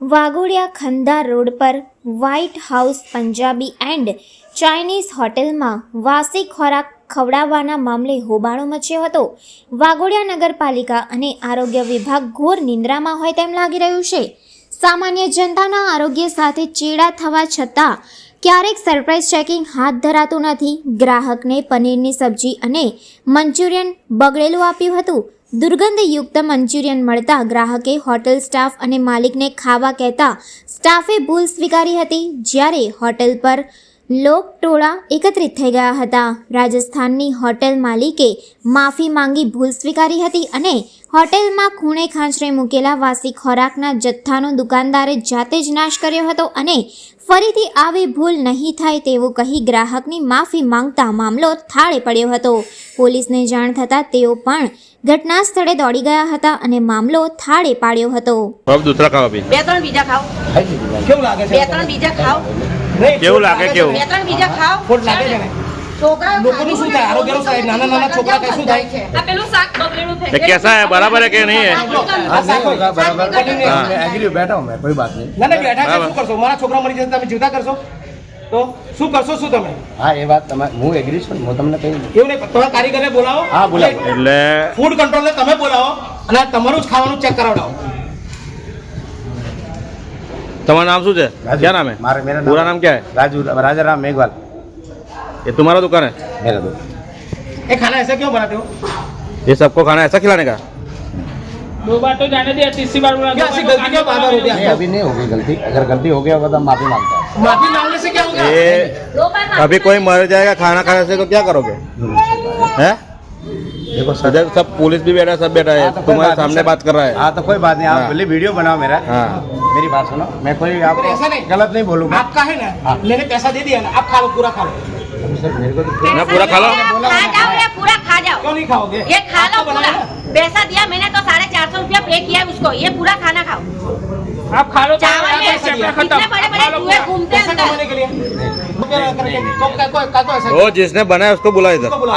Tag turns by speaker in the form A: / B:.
A: Waghodia ખંદા road પર White House Punjabi and Chinese હોટેલમાં વાસી ખોરાક ખવડાવવાના મામલે હોબાળો મચ્યો હતો. વાઘોડિયા નગરપાલિકા અને આરોગ્ય વિભાગ ઘોર નિંદ્રામાં હોય તેમ લાગી રહ્યું છે. સામાન્ય જનતાના આરોગ્ય સાથે ચેડા થવા છતાં ક્યારેક સરપ્રાઇઝ ચેકિંગ હાથ ધરાતું નથી. ગ્રાહકને પનીરની સબ્જી અને મંચુરિયન બગડેલું આપ્યું હતું. દુર્ગંધયુક્ત મંચુરિયન મળતા ગ્રાહકે હોટેલ સ્ટાફ અને માલિકને ખાવા કહેતા સ્ટાફે ભૂલ સ્વીકારી હતી. જ્યારે હોટેલ પર લોકટોળા એકત્રિત થઈ ગયા હતા. રાજસ્થાનની હોટેલ માલિકે માફી માંગી ભૂલ સ્વીકારી હતી અને હોટેલમાં ખૂણે ખાંચરે મૂકેલા વાસી ખોરાકના જથ્થાનો દુકાનદારે જાતે જ નાશ કર્યો હતો અને ફરીથી આવી ભૂલ નહીં થાય તેવું કહી ગ્રાહકની માફી માંગતા મામલો થાળે પડ્યો હતો. પોલીસને જાણ થતાં તેઓ પણ ઘટના સ્થળે દોડી ગયા હતા અને મામલો થાળે પાડ્યો હતો.
B: બે ત્રણ બીજા ખાઓ. બે ત્રણ બીજા ખાઓ.
C: કેવું લાગે કેવું
B: બીજા ખાવ
D: ખોટ લાગે છે ને છોકરા કઈ થાય
E: કે બરાબર વાત નહીં
D: ના ના બેઠા શું કરશો મારા છોકરા મરી જશે તમે જીવતા કરશો તો શું કરશો શું તમે
E: હા એ વાત તમે હું એગ્રી હું તમને કહી
D: એવું નહીં તમે કારીગરને બોલાવો
E: હા બોલાવો
C: એટલે
D: ફૂડ કંટ્રોલને તમે બોલાવો અને તમારું જ ખાવાનું ચેક કરાવડાવો
C: तुम्हारा नाम શું છે
E: राजू।
C: क्या नाम है
E: मारा मेरा
C: पूरा नाम क्या है
E: राजू राजा राम मेघवाल
C: ये तुम्हारा दुकान है
E: मेरा दो
D: ये खाना ऐसा क्यों बनाते हो
C: ये सबको खाना ऐसा खिलाने का
F: दो बार तो जाने दिया तीसरी बार बोला
D: क्या ऐसी गलती क्यों बार बार होती
E: नहीं
D: है
E: अभी नहीं होगी गलती अगर गलती हो गया होगा तो हम माफी मांगता हूँ
D: माफी मांगने से क्या होगा
C: ये अभी कोई मर जाएगा खाना खाने से तो क्या करोगे हैं
E: देखो सर।
C: इधर सब पुलिस भी बैठा है सब बैठा है।
E: हाँ, तो
C: तुम्हारे सामने बात कर रहा है।
E: हाँ तो कोई बात नहीं आप
C: हाँ।
E: वीडियो बनाओ मेरा।
C: हाँ।
E: मेरी बात सुनो। मैं कोई
D: नहीं।
E: गलत नहीं बोलूँगा।
D: आपका है ना। मैंने पैसा दे दिया ना आप खा लो पूरा खा लो।
E: सर मेरे को तो
C: पूरा खा लो।
B: खा जाओ या पूरा खा जाओ।
D: क्यों नहीं खाओगे?
B: ये खा लो पूरा। पैसा दिया मैंने तो साढ़े चार सौ रुपया पे किया उसको। ये पूरा खाना खाओ।
F: आप खा लो
B: चावल में
F: चैप्टर
B: बड़े बड़े घूमते हैं अंदर?
D: कमाने के लिए। करके तो का- कोई का- कोई ऐसा
C: वो जिसने बनाया उसको बुला इधर।
D: उसको बुलाओ